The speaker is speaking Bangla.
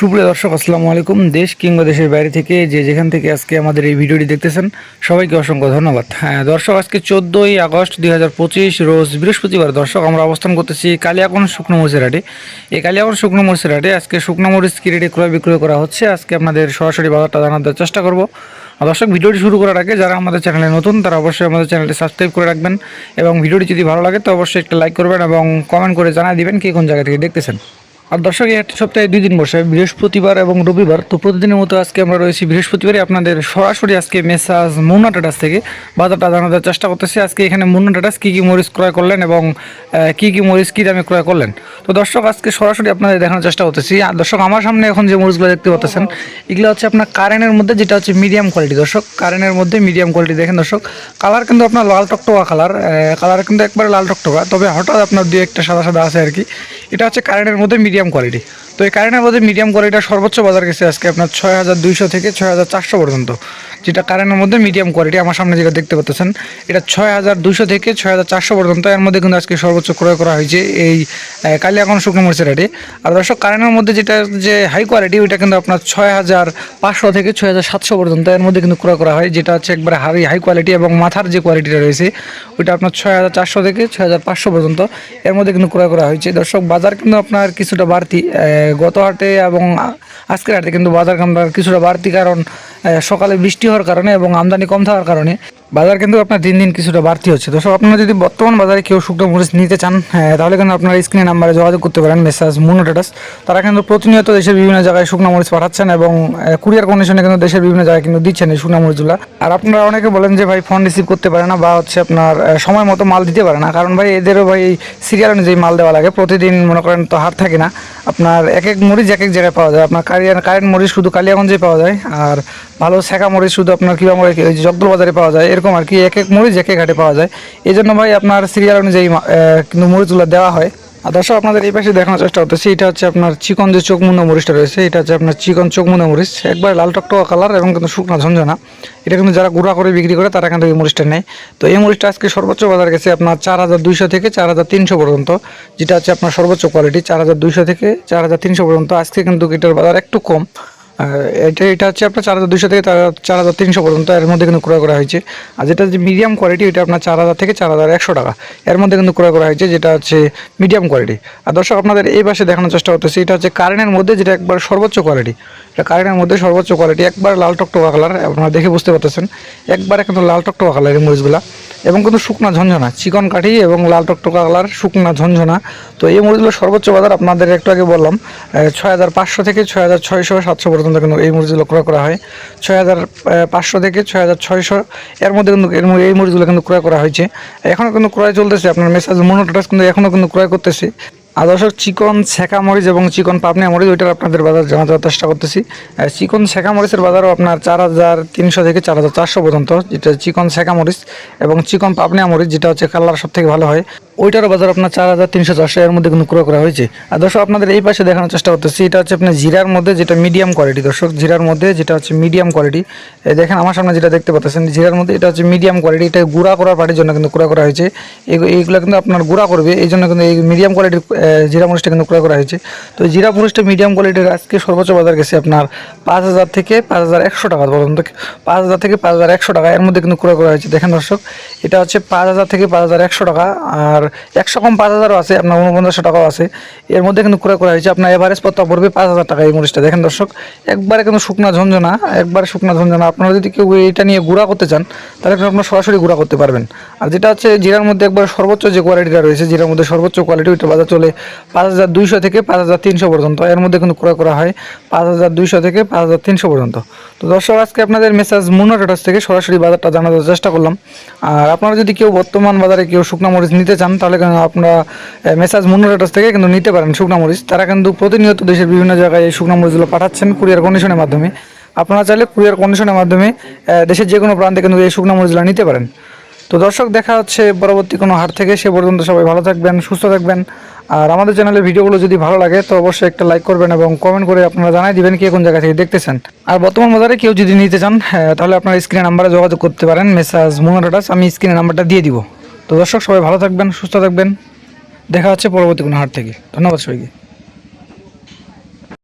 সুপ্রিয় দর্শক, আসসালামু আলাইকুম। দেশ কিংবা দেশের বাইরে থেকে যে যেখান থেকে আজকে আমাদের এই ভিডিওটি দেখতেছেন, সবাইকে অসংখ্য ধন্যবাদ। হ্যাঁ দর্শক, আজকে চোদ্দোই আগস্ট দুই হাজার পঁচিশ, রোজ বৃহস্পতিবার। দর্শক, আমরা অবস্থান করতেছি কালিয়াকোন শুকনো মরিচের হাটে। এই কালিয়াকোন শুকনো মরিচের হাটে আজকে শুকনো মরিচ কি রেটে ক্রয় বিক্রয় করা হচ্ছে, আজকে আপনাদের সরাসরি বাজারটা জানার চেষ্টা করব। দর্শক, ভিডিওটি শুরু করার আগে যারা আমাদের চ্যানেলে নতুন, তারা অবশ্যই আমাদের চ্যানেলটি সাবস্ক্রাইব করে রাখবেন এবং ভিডিওটি যদি ভালো লাগে, তো অবশ্যই একটা লাইক করবেন এবং কমেন্ট করে জানিয়ে দিবেন কে কোন জায়গা থেকে দেখতেছেন। আর দর্শক, এই সপ্তাহে দুই দিন বসে, বৃহস্পতিবার এবং রবিবার। তো প্রতিদিনের মতো আজকে আমরা রয়েছি বৃহস্পতিবারে। আপনাদের সরাসরি আজকে মেসাজ মুন্না টাটাস থেকে বাজারটা জানানোর চেষ্টা করতেছি। আজকে এখানে মুন্না টাটাস কী কী মরিচ ক্রয় করলেন এবং কী কী মরিচ কী দামে ক্রয় করলেন? তো দর্শক, আজকে সরাসরি আপনাদের দেখানোর চেষ্টা করতেছি। আর দর্শক, আমার সামনে এখন যে মরিচগুলো দেখতে পাচ্ছেন, এগুলো হচ্ছে আপনার কারেন্টের মধ্যে, যেটা হচ্ছে মিডিয়াম কোয়ালিটি দর্শক কারেন্টের মধ্যে মিডিয়াম কোয়ালিটি দেখেন দর্শক কালার কিন্তু আপনার লাল টকটকা কালার কালার কিন্তু একবারে লাল টকটকা। তবে হঠাৎ আপনার দুই একটা সাদা সাদা আছে আর কি। এটা হচ্ছে কারেন্টের মধ্যে মিডিয়াম কোয়ালিটি তো এই কারেন্টের মধ্যে মিডিয়াম কোয়ালিটির সর্বোচ্চ বাজার গেছে আজকে আপনার ছয় হাজার দুইশো থেকে ছয় হাজার চারশো পর্যন্ত। যেটা কারেন্টের মধ্যে মিডিয়াম কোয়ালিটি আমার সামনে যেটা দেখতে পাচ্ছেন, এটা ছয় হাজার দুইশো থেকে ছয় হাজার চারশো পর্যন্ত, এর মধ্যে কিন্তু আজকে সর্বোচ্চ ক্রয় করা হয়েছে এই কালিয়াকন শুকনো মরিচের রেটে। আর দর্শক কারেন্টের মধ্যে যেটা, যে হাই কোয়ালিটি ওইটা কিন্তু আপনার ছয় হাজার পাঁচশো থেকে ছয় হাজার সাতশো পর্যন্ত এর মধ্যে কিন্তু ক্রয় করা হয়, যেটা হচ্ছে একবারে হাই হাই কোয়ালিটি এবং মাথার যে কোয়ালিটিটা রয়েছে, ওইটা আপনার ছয় হাজার চারশো থেকে ছয় হাজার পাঁচশো পর্যন্ত এর মধ্যে কিন্তু ক্রয় করা হয়েছে। দর্শক, বাজার কিন্তু আপনার কিছুটা বাড়তি গত হাটে এবং আজকের হাটে কিন্তু বাজার আপনার কিছুটা বাড়তি কারণ সকালে বৃষ্টি হওয়ার কারণে এবং আমদানি কম থাকার কারণে বাজার কিন্তু আপনার দিন দিন কিছুটা বাড়তি হচ্ছে। দর্শক আপনারা যদি বর্তমান বাজারে কেউ শুকনো মরিচ নিতে চান হ্যাঁ, তাহলে কিন্তু আপনারা স্ক্রিনে নাম্বারে যোগাযোগ করতে পারেন মেসাজ মুনো টাটাস। তারা কিন্তু প্রতিনিয়ত দেশের বিভিন্ন জায়গায় শুকনো মরিচ পাঠাচ্ছেন এবং কুরিয়ার কন্ডিশনে কিন্তু দেশের বিভিন্ন জায়গায় কিন্তু দিচ্ছেন এই শুকনো মরিচগুলো। আর আপনারা অনেকে বলেন যে ভাই ফোন রিসিভ করতে পারে না বা হচ্ছে আপনার সময় মতো মাল দিতে পারে না। কারণ ভাই এদেরও ভাই সিরিয়াল অনুযায়ী মাল দেওয়া লাগে। প্রতিদিন মনে করেন তো হার থাকে না। আপনার এক এক মরিচ এক এক জায়গায় পাওয়া যায়। আপনার কারিয়ার কারেন্ট মরিচ শুধু কালিয়াগঞ্জে পাওয়া যায়। আর ভালো শেখা মরিচ শুধু আপনার কিবা মরিচ জগদল বাজারে পাওয়া যায়। এরকম আর কি, এক এক মরিচ এক এক ঘাটে পাওয়া যায়। এই জন্য ভাই আপনার সিরিয়াল অনুযায়ী কিন্তু মরিচগুলো দেওয়া হয়। আর দর্শক, আপনাদের এই পাশে দেখানোর চেষ্টা করতেছি, এটা হচ্ছে আপনার চিকন যে চোখমুন্না মরিচটা রয়েছে, এটা হচ্ছে আপনার চিকন চোখমুন্না মরিচ। একবার লাল টকটকা কালার এবং কিন্তু শুকনো ঝঞ্ঝনা এটা কিন্তু যারা গুঁড়া করে বিক্রি করে, তারা কিন্তু এই মরিচটা নেয়। তো এই মরিচটা আজকে সর্বোচ্চ বাজার গেছে আপনার চার হাজার দুইশো থেকে চার হাজার তিনশো পর্যন্ত, যেটা হচ্ছে আপনার সর্বোচ্চ কোয়ালিটি চার হাজার দুইশো থেকে চার হাজার তিনশো পর্যন্ত। আজকে কিন্তু এটার বাজার একটু কম। এটা এটা হচ্ছে আপনার চার হাজার দুশো থেকে চার হাজার তিনশো পর্যন্ত এর মধ্যে কিন্তু ক্রয় করা হয়েছে। আর যেটা যে মিডিয়াম কোয়ালিটি এটা আপনার চার হাজার থেকে চার হাজার একশো টাকা। এর মধ্যে কিন্তু ক্রয় করা হয়েছে, যেটা হচ্ছে মিডিয়াম কোয়ালিটি আর দর্শক, আপনাদের এই পাশে দেখানোর চেষ্টা করতেছি, এটা হচ্ছে কারেন্টের মধ্যে যেটা একবার সর্বোচ্চ কোয়ালিটি এটা কারেন্টের মধ্যে সর্বোচ্চ কোয়ালিটি একবার লাল টকটকা কালার আপনারা দেখে বুঝতে পারতেছেন। একবারে কিন্তু লাল টকটকা কালার এই মরিচগুলা। এবং কিন্তু শুকনা ঝঞ্ঝনা চিকন কাঠি এবং লাল টকটকা কালার, শুকনা ঝঞ্ঝনা তো এই মুরগিগুলো সর্বোচ্চ বাজার আপনাদের একটু আগে বললাম ছয় হাজার পাঁচশো থেকে ছয় হাজার ছয়শো সাতশো পর্যন্ত কিন্তু এই মরিচগুলো ক্রয় করা হয়। ছয় হাজার পাঁচশো থেকে ছয় হাজার ছয়শো এর মধ্যে কিন্তু এই মরিচগুলো কিন্তু ক্রয় করা হয়েছে। এখনও কিন্তু ক্রয় চলতেছে, আপনার মেসাজ মনোটাস কিন্তু এখনও কিন্তু ক্রয় করতেছে। আর দর্শক, চিকন শেখা মরিচ এবং চিকন পাপনিয়া মরিচ, ওইটার আপনাদের বাজার জানা যাওয়ার চেষ্টা করতেছি। চিকন শেখা মরিচের বাজারও আপনার চার হাজার তিনশো থেকে চার হাজার চারশো পর্যন্ত। যেটা চিকন শেখা মরিচ এবং চিকন পাপনিয়া মরিচ, যেটা হচ্ছে কালার সব থেকে ভালো হয়। ওইটারও বাজার আপনার চার হাজার তিনশো চারশো এর মধ্যে কিন্তু ক্রয় করা হয়েছে। আর দর্শক, আপনাদের এই পাশে দেখানোর চেষ্টা করতেছি, এটা হচ্ছে আপনার জিরার মধ্যে যেটা মিডিয়াম কোয়ালিটি দর্শক, জিরার মধ্যে যেটা হচ্ছে মিডিয়াম কোয়ালিটি দেখেন, আমার সামনে যেটা দেখতে পাচ্ছেন, জিরার মধ্যে এটা হচ্ছে মিডিয়াম কোয়ালিটি এটা গুঁড়া করার পাটির জন্য কিন্তু ক্রয় করা হয়েছে। এইগুলো কিন্তু আপনার গুঁড়া করবে, এই জন্য কিন্তু এই মিডিয়াম কোয়ালিটির জিরা মরিচটা কিন্তু ক্রয় করা হয়েছে। তো জিরা মরিচটা মিডিয়াম কোয়ালিটির আজকে সর্বোচ্চ বাজার গেছে আপনার পাঁচ হাজার থেকে পাঁচ হাজার একশো টাকা পর্যন্ত। পাঁচ হাজার থেকে পাঁচ হাজার একশো টাকা এর মধ্যে কিন্তু ক্রয় করা হয়েছে। দেখেন দর্শক, এটা হচ্ছে পাঁচ হাজার থেকে পাঁচ হাজার একশো টাকা। আর একশো কম পাঁচ হাজারও আছে, আপনার উনপঞ্চাশশো টাকাও আছে। এর মধ্যে কিন্তু ক্রয় করা হয়েছে, আপনার এভারেজ পত্তা পড়বে পাঁচ হাজার টাকা এই মরিচটা। দেখেন দর্শক, একবারে কিন্তু শুকনা ঝঞ্ঝনা একবারে শুকনা ঝঞ্ঝনা আপনারা যদি কেউ এটা নিয়ে গুঁড়া করতে চান, তাহলে কিন্তু আপনারা সরাসরি গুঁড়া করতে পারবেন। আর যেটা হচ্ছে, জিরার মধ্যে একবার সর্বোচ্চ যে কোয়ালিটিটা রয়েছে, জিরার মধ্যে সর্বোচ্চ কোয়ালিটি ওইটা বাজার চলে পাঁচ হাজার দুইশো থেকে পাঁচ হাজার তিনশো পর্যন্ত। এর মধ্যে কিন্তু ক্রয় করা হয় পাঁচ হাজার দুইশো থেকে পাঁচ হাজার তিনশো পর্যন্ত। তো দর্শক, আজকে আপনাদের মেসেজ মুনো টাটাস থেকে সরাসরি বাজারটা জানানোর চেষ্টা করলাম। আর আপনারা যদি কেউ বর্তমান বাজারে কেউ শুকনা মরিচ নিতে চান তাহলে আপনারা মেসাজ মুনো টাটাস থেকে কিন্তু নিতে পারেন শুকনা মরিচ। তারা কিন্তু প্রতিনিয়ত দেশের বিভিন্ন জায়গায় এই শুকনা মরিচগুলো পাঠাচ্ছেন কুরিয়ার কন্ডিশনের মাধ্যমে। আপনারা চাইলে কুরিয়ার কন্ডিশনের মাধ্যমে দেশের যে কোনো প্রান্তে কিন্তু এই শুকনা মরিচগুলো নিতে পারেন। তো দর্শক, দেখা হচ্ছে পরবর্তী কোনো হাট থেকে। সে পর্যন্ত সবাই ভালো থাকবেন, সুস্থ থাকবেন। আর আমাদের চ্যানেলের ভিডিওগুলো যদি ভালো লাগে, তো অবশ্যই একটা লাইক করবেন এবং কমেন্ট করে আপনারা জানাই দিবেন কে কোন জায়গা থেকে দেখতেছেন। আর বর্তমান বাজারে কেউ যদি নিতে চান তাহলে আপনার স্ক্রিনে নাম্বারে যোগাযোগ করতে পারেন। মেসাজ মোনাটাস আমি স্ক্রিনে নাম্বারটা দিয়ে দিব। তো দর্শক, সবাই ভালো থাকবেন, সুস্থ থাকবেন। দেখা হচ্ছে পরবর্তী কোনো হাট থেকে। ধন্যবাদ সবাইকে।